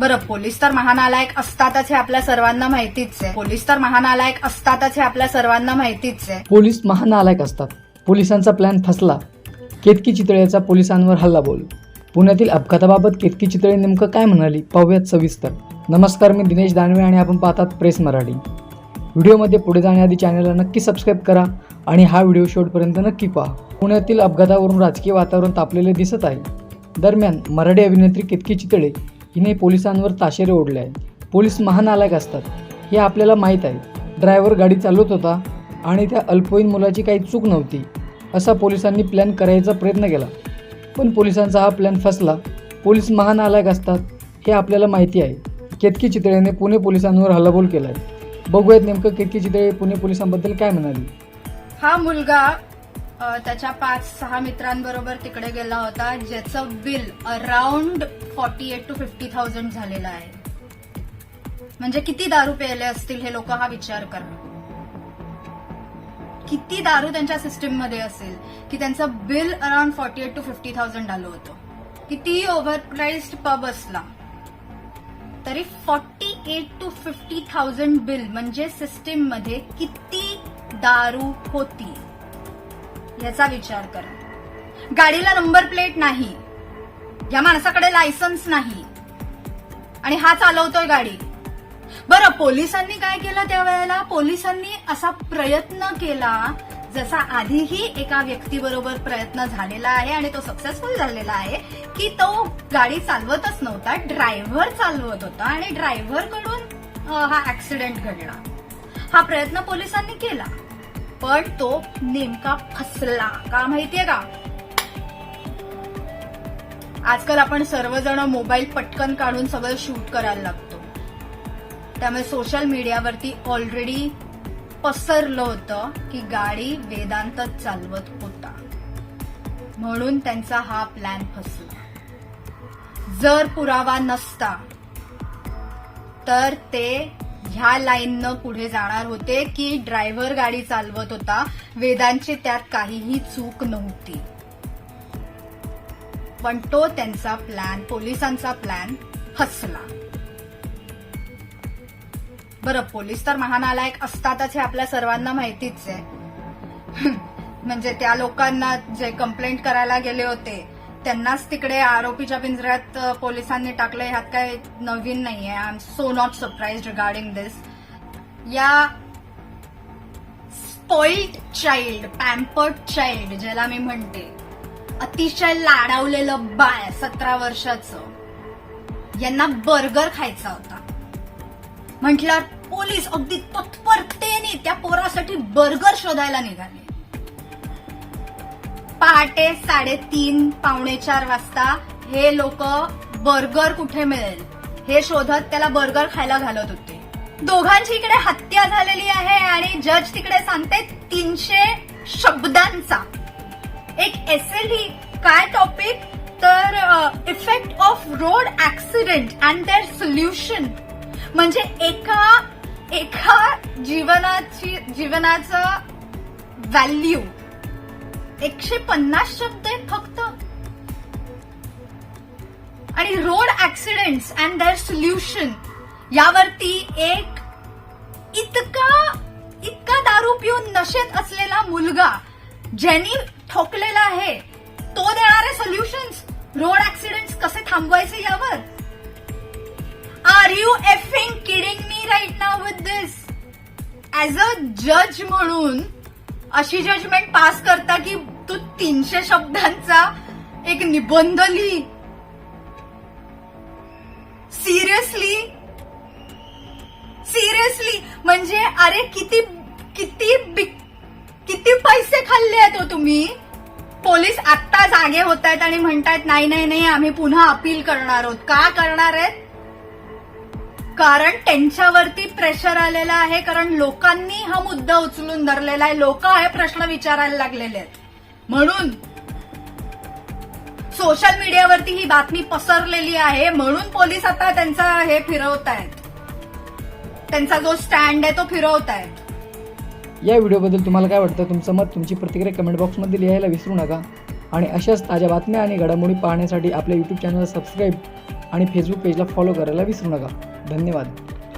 बरं पोलीस तर महानालायक असतातच हे आपल्या सर्वांना माहितीच आहे. पोलीस तर महानालायक असतातच हे आपल्या सर्वांना माहितीच आहे. पोलीस महानालायक असतात. पोलिसांचा प्लॅन फसला. केतकी चितळेचा पोलिसांवर हल्ला बोल. पुण्यातील अपघाताबाबत केतकी चितळे नेमकं काय म्हणाली? पाहूयात सविस्तर. नमस्कार मी दिनेश दानवे आणि आपण पाहतात प्रेस मराठी. व्हिडिओमध्ये पुढे जाण्याआधी चॅनलला नक्की सबस्क्राईब करा आणि हा व्हिडिओ शेवटपर्यंत नक्की पहा. पुण्यातील अपघातावरून राजकीय वातावरण तापलेले दिसत आहे. दरम्यान मराठी अभिनेत्री केतकी चितळे हिने पोलिसांवर ताशेरे ओढले आहेत. पोलीस महानालायक असतात. हे आपल्याला माहीत आहे. ड्रायव्हर गाडी चालवत होता आणि त्या अल्पवयीन मुलाची काही चूक नव्हती असा पोलिसांनी प्लॅन करायचा प्रयत्न केला. पण पोलिसांचा हा प्लॅन फसला. पोलीस महानालायक असतात हे आपल्याला माहिती आहे. केतकी चितळेने पुणे पोलिसांवर हल्लाबोल केला आहे बघूयात नेमकं केतकी चितळे पुणे पोलिसांबद्दल काय म्हणाली. हा मुलगा त्याच्या पाच सहा मित्रांबरोबर तिकडे गेला होता ज्याचं bill around forty eight to fifty thousand झालेलं आहे. म्हणजे किती दारू प्यायले असतील हे लोक हा विचार करा. किती दारू त्यांच्या सिस्टीममध्ये असेल की त्यांचं bill around forty eight to fifty thousand आलं होतं. किती ओव्हर प्राइस्ड पब असला तरी forty eight to fifty thousand bill म्हणजे सिस्टीममध्ये किती दारू होती? याचा विचार करा. गाडीला नंबर प्लेट नाही. या माणसाकडे लायसन्स नाही. आणि हा चालवतोय गाडी. बरं पोलिसांनी काय केलं त्यावेळेला? पोलिसांनी असा प्रयत्न केला जसा आधीही एका व्यक्तीबरोबर प्रयत्न झालेला आहे आणि तो सक्सेसफुल झालेला आहे की तो गाडी चालवतच नव्हता ड्रायव्हर चालवत होता आणि ड्रायव्हरकडून हा ऍक्सिडेंट घडला. हा प्रयत्न पोलिसांनी केला. पण तो नेमका फसला. का माहितीये का? आजकाल आपण सर्वजण मोबाईल पटकन काढून सगळं शूट करायला लागतो. त्यामुळे सोशल मीडियावरती ऑलरेडी पसरलं होतं की गाडी वेदांतच चालवत होता. म्हणून त्यांचा हा प्लॅन फसला. जर पुरावा नसता तर ते ह्या लाईननं पुढे जाणार होते की ड्रायव्हर गाडी चालवत होता. वेदांची त्यात काहीही चूक नव्हती. पण तो त्यांचा प्लॅन पोलिसांचा प्लॅन फसला बरं पोलीस तर महानालायक असतातच हे आपल्या सर्वांना माहितीच आहे. म्हणजे त्या लोकांना जे कंप्लेंट करायला गेले होते त्यांनाच तिकडे आरोपीच्या पिंजऱ्यात पोलिसांनी टाकलं ह्यात काही नवीन नाहीये. I am so not surprise regarding this या स्पॉइल्ड चाइल्ड पॅम्पर्ड चाइल्ड ज्याला मी म्हणते अतिशय लाडावलेलं बाळ सतरा वर्षाचं यांना बर्गर खायचा होता. म्हटल्यावर पोलीस अगदी तत्परतेने त्या पोरासाठी बर्गर शोधायला निघाले. पहाटे साडेतीन पावणे चार वाजता हे लोक बर्गर कुठे मिळेल? हे शोधत त्याला बर्गर खायला घालत होते. दोघांची इकडे हत्या झालेली आहे आणि जज तिकडे सांगते तीनशे शब्दांचा. एक एसएलई काय टॉपिक तर effect of road accident and their solution म्हणजे एका एका जीवनाची जीवनाचं व्हॅल्यू एकशे पन्नास शब्द आहेत फक्त. आणि road accidents and their solution यावरती एक इतका इतका दारू पिऊन नशेत असलेला मुलगा ज्यांनी ठोकलेला आहे तो देणारे सोल्युशन्स रोड ऍक्सिडेंट्स कसे थांबवायचे यावर? Are you effing kidding me right now with this as a जज म्हणून अशी जजमेंट पास करता की तू तीनशे शब्दांचा एक निबंध लिही सिरियसली सिरियसली म्हणजे अरे किती किती किती पैसे खाल्ले आहेत हो तुम्ही? पोलीस आत्ता जागे होत आहेत आणि म्हणतायत नाही नाही नाही आम्ही पुन्हा अपील करणार आहोत. का करणार आहेत? कारण त्यांच्यावरती प्रेशर आलेलं आहे कारण लोकांनी हा मुद्दा उचलून धरलेला आहे. लोक हे प्रश्न विचारायला लागलेले आहेत. म्हणून सोशल मीडियावरती ही बातमी पसरलेली आहे. म्हणून पोलीस आता त्यांचा हे फिरवत आहेत त्यांचा जो स्टँड आहे तो फिरवत आहेत या व्हिडिओबद्दल तुम्हाला काय वाटतं? तुमचं मत तुमची प्रतिक्रिया कमेंट बॉक्समध्ये लिहायला विसरू नका. आणि अशाच ताज्या बातम्या आणि घडामोडी पाहण्यासाठी आपल्या यूट्यूब चॅनलला सबस्क्राईब आणि फेसबुक पेजला फॉलो करायला विसरू नका. धन्यवाद.